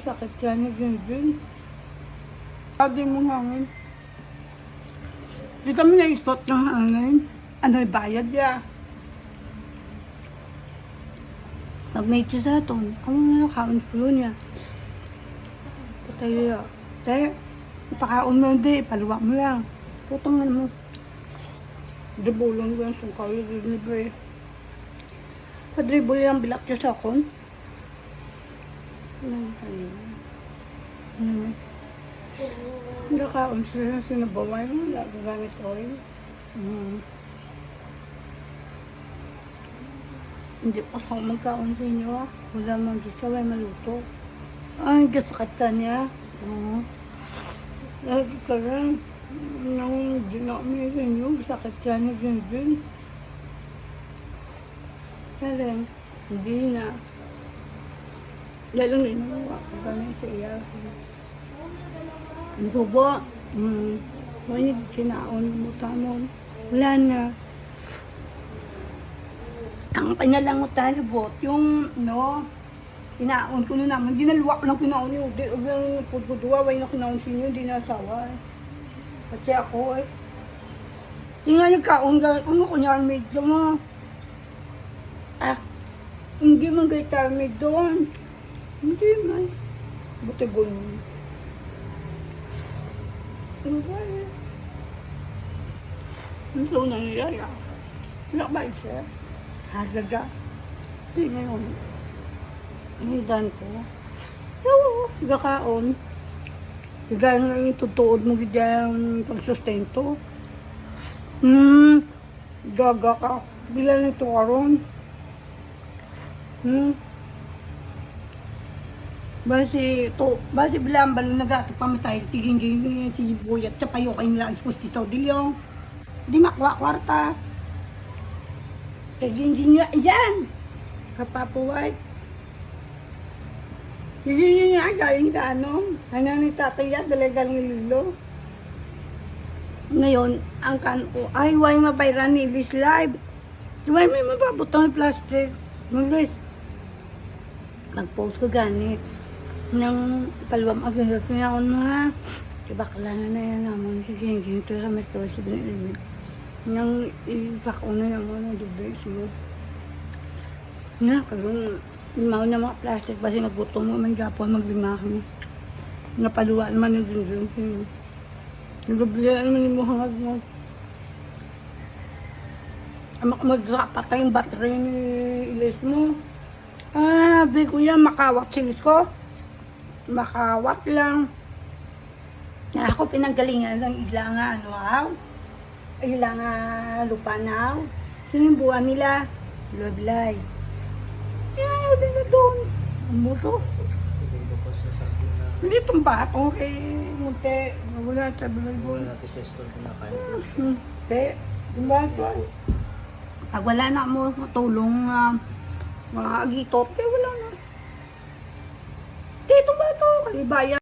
Sakit yan ni Junjun. Sabi mo hangin. Di kami na-istot ng hangin. Ano bayad ya? Siya sa aton. Ano na nakaon ko yun ya? Patay ya. Te, ipakaon mo hindi. Paluwa mo lang. Putang ano mo. Dribulong ko yung sungkaw yung delivery. Padribol yung bilak niya sa akon. Ano? Hindi ka, ang sila sinabaway mo, wala gagamit oil. Mm. Hindi pa ako magkaon sa inyo ah. Wala mang gisaway maluto. Ay, gasakatan niya. Oo. Lagi ka rin. Nang dinami sa inyo, sakit siya niya dyan dyan. Kaya hindi na. Lalong rin ako ako kami sa iya. Ang subo. Hmm. May kinaon mo tamon. Wala na. Ang pinalangutan sa yung, no, kinaon ko na naman. Dinaluwak lang kinaon yun. Di, yung pagkuduwa, way na kinaon sa inyo, di nasawa. Kasi ako eh. Di nga nagkaon ka, ano ko niyan, medyo mo. Ah, hindi man kayo tarmid doon. Hindi man. Buti ganun. Ano ba eh? Ang so nangyayari ah. Wala ba siya? Halaga. Hindi na yun. Hindan ko. Oo, gakaon. Gaya nga yung tutuod mo yung pagsustento. Hmm, gaga ka. Bila nito karon. Hmm. Basi to, basi bilang balo nagato pamatay sige hindi si buyat sa payo kay nila expose dito dilyong. Di makwa kwarta. Hindi nga yan. Kapapuway. Hindi nga galing sa ano. Ano ni tataya dalagang lilo. Ngayon, ang kan ko, ay, why mapayran ni Ilis Live? Why may mapabutang plastic? Nulis, mag-post ko ganit. Nang palwam ako sa pinaon mo ha. Ibakla na na yan naman. Sige, hindi ito sa metro sa binilimit. Nang ipakaw na naman ang dubay siya. Nga, kalong limaw na mga plastic kasi nagbuto mo man Japon maglimahan. Napaluwa naman yung dundun. Nagabila naman yung mga hangad mo. Amak magsapat yung battery ni Ilis mo. Ah, bi ko yan, makawat silis ko. Makawat lang. Na ako pinanggalingan ng ilang nga, ano aw. Ilang nga lupa na aw. Sino yung buwan nila? Lablay. Ayaw din na doon. Ang buto. Hindi Hindi itong batong kay Munte. Wala sa bulay-bulay. wala natin sa store kinakain. Te, yung bato ay. Pag wala na mo matulong uh, mga agitot, eh wala na. Dito ba ito? Kalibaya.